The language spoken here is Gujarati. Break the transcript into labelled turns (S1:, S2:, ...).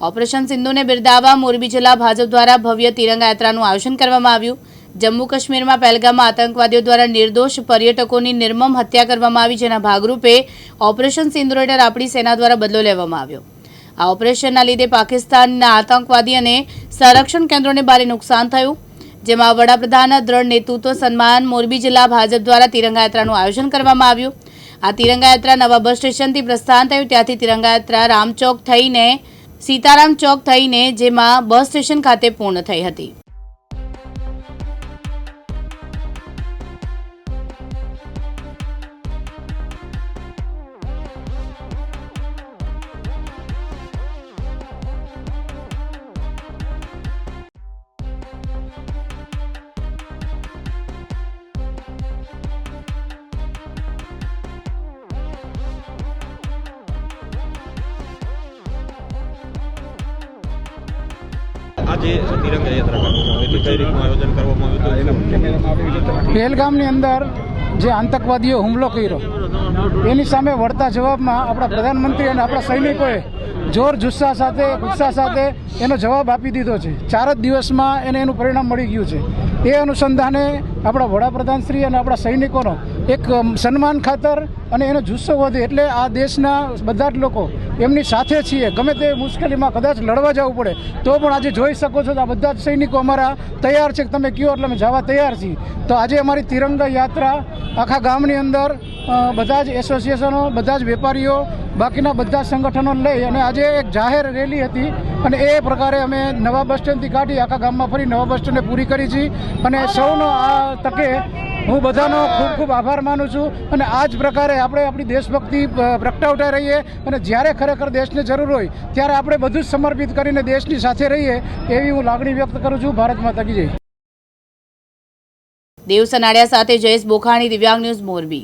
S1: ઓપરેશન સિંધુને બિરદાવવા મોરબી જિલ્લા ભાજપ દ્વારા ભવ્ય તિરંગા યાત્રાનું આયોજન કરવામાં આવ્યું. જમ્મુ કાશ્મીરમાં પહેલગામમાં આતંકવાદીઓ દ્વારા નિર્દોષ પર્યટકોની નિર્મમ હત્યા કરવામાં આવી, જેના ભાગરૂપે ઓપરેશન સિંધુ હેઠળ આપણી સેના દ્વારા બદલો લેવામાં આવ્યો. આ ઓપરેશનના લીધે પાકિસ્તાનના આતંકવાદી અને સંરક્ષણ કેન્દ્રોને ભારે નુકસાન થયું. જેમાં વડાપ્રધાનના દ્રઢ નેતૃત્વ સન્માન મોરબી જિલ્લા ભાજપ દ્વારા તિરંગા યાત્રાનું આયોજન કરવામાં આવ્યું. આ તિરંગા યાત્રા નવા બસ સ્ટેશનથી પ્રસ્થાન થયું. ત્યાંથી તિરંગા યાત્રા રામચોક થઈને સીતારામ ચોક થઈને જેમાં બસ સ્ટેશન ખાતે પૂર્ણ થઈ હતી.
S2: આજે તિરંગા યાત્રા કરવામાં આવી કઈ આયોજન કરવામાં આવ્યું હતું?
S3: પહેલગામની અંદર જે આતંકવાદીઓ હુમલો કર્યો, એની સામે વળતા જવાબમાં આપણા પ્રધાનમંત્રી અને આપણા સૈનિકોએ જોર જુસ્સા સાથે, ઉત્સાહ સાથે એનો જવાબ આપી દીધો છે. ચાર જ દિવસમાં એને એનું પરિણામ મળી ગયું છે. એ અનુસંધાને આપણા વડાપ્રધાનશ્રી અને આપણા સૈનિકોનો એક સન્માન ખાતર અને એનો જુસ્સો વધે એટલે આ દેશના બધા જ લોકો એમની સાથે છીએ. ગમે તે મુશ્કેલીમાં કદાચ લડવા જવું પડે, તો પણ આજે જોઈ શકો છો આ બધા જ સૈનિકો અમારા તૈયાર છે. કે તમે કયો એટલે અમે જવા તૈયાર છીએ. તો આજે અમારી તિરંગા યાત્રા આખા ગામની અંદર બધા જ એસોસિએશનો, બધા જ વેપારીઓ, બાકીના બધા સંગઠનો લઈ અને આજે એક જાહેર રેલી હતી અને એ પ્રકારે અમે નવા બસ સ્ટેન્ડથી કાઢી આખા ગામમાં ફરી નવા બસ સ્ટેન્ડને પૂરી કરી છે. અને સૌનો આ તકે હું બધાનો ખૂબ ખૂબ આભાર માનું છું. અને આ જ પ્રકારે આપણે આપણી દેશભક્તિ પ્રગટાવતા રહીએ. અને જ્યારે ખરેખર દેશને જરૂર હોય, ત્યારે આપણે બધું જ સમર્પિત કરીને દેશની સાથે રહીએ, એવી હું લાગણી વ્યક્ત કરું છું. ભારત માતા કી જય.
S1: દેવ સનાડિયા સાથે જયેશ બોખાણી, દિવ્યાંગ ન્યૂઝ મોરબી.